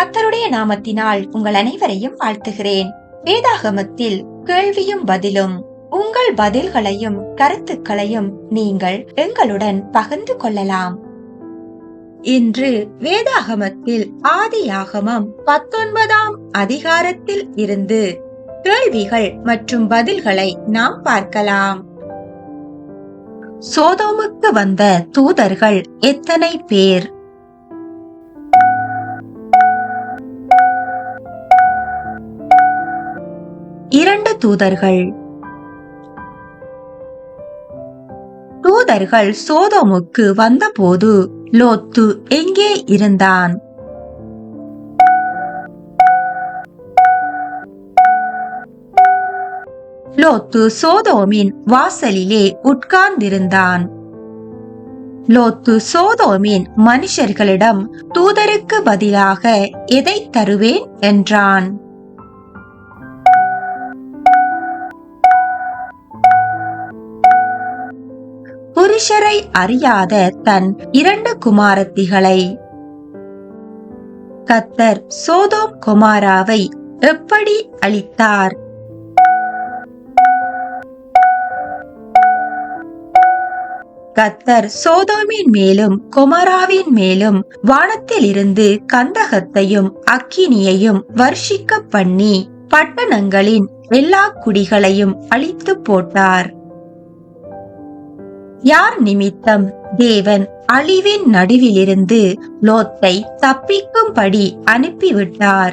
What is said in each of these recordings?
கத்தருடைய நாமத்தினால் உங்கள் அனைவரையும் வாழ்த்துகிறேன். வேதாகமத்தில் கேள்வியும் பதிலும் உங்கள் பதில்களையும் கருத்துக்களையும் நீங்கள் எங்களுடன் பகிர்ந்து கொள்ளலாம். இன்று வேதாகமத்தில் ஆதியாகமம் பத்தொன்பதாம் அதிகாரத்தில் இருந்து கேள்விகள் மற்றும் பதில்களை நாம் பார்க்கலாம். சோதோமுக்கு வந்த தூதர்கள் எத்தனை பேர்? இரண்டு தூதர்கள். தூதர்கள் சோதோமுக்கு வந்தபோது லோத்து எங்கே இருந்தான்? லோத்து சோதோமின் வாசலிலே உட்கார்ந்திருந்தான். லோத்து சோதோமின் மனுஷர்களிடம் தூதருக்கு பதிலாக எதை தருவேன்? என்றான். புருஷரை அறியாத தன் இரண்டு குமாரத்திகளை. கத்தர் சோதோம் குமாராவை எப்படி அளித்தார் கத்தர் சோதோமின் மேலும் குமராவின் மேலும் வானத்திலிருந்து கந்தகத்தையும் அக்கினியையும் வர்ஷிக்க பண்ணி பட்டணங்களின் எல்லா குடிகளையும் அழித்து போட்டார். யார் நிமித்தம் தேவன் அழிவின் நடுவிலிருந்து லோத்தை தப்பிக்கும்படி அனுப்பிவிட்டார்.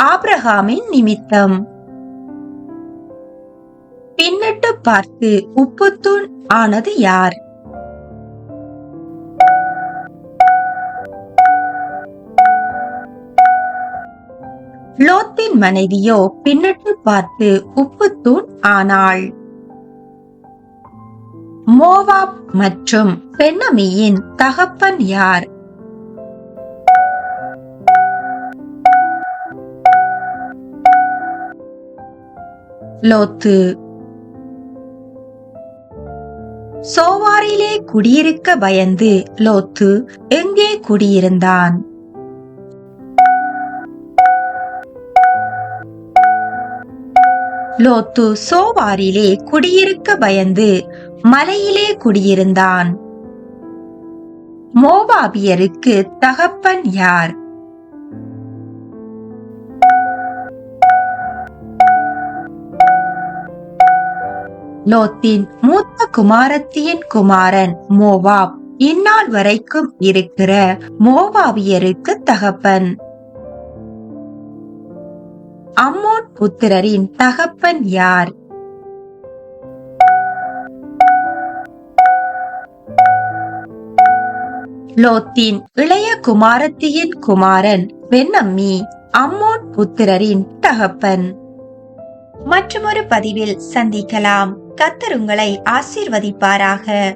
ஆப்ரஹாமின் நிமித்தம். பின்னிட்டு பார்த்து உப்புத்தூண் ஆனது யார்? லோத்தின் மனைவியோ பின்னட்டு பார்த்து உப்புத்தூண் ஆனாள். மோவாப் மற்றும் பெண்ணமியின் தகப்பன் யார்? லோத்து. சோவாரிலே குடியிருக்க பயந்து லோத்து எங்கே குடியிருந்தான்? லோத்து சோவாரிலே குடியிருக்க பயந்து மலையிலே குடியிருந்தான். மோவாபியருக்கு தகப்பன் யார்? லோத்தின் மூத்த குமாரத்தியின் குமாரன் மோவாப் இந்நாள் வரைக்கும் இருக்கிற மோவாவியருக்கு தகப்பன். அம்மோன் புத்திரரின் தகப்பன் யார்? லோத்தின் இளைய குமாரத்தியின் குமாரன் வெண்ணம்மி அம்மோன் புத்திரரின் தகப்பன். மற்றொரு பதிவில் சந்திக்கலாம். கத்தர் உங்களை ஆசீர்வதிப்பாராக.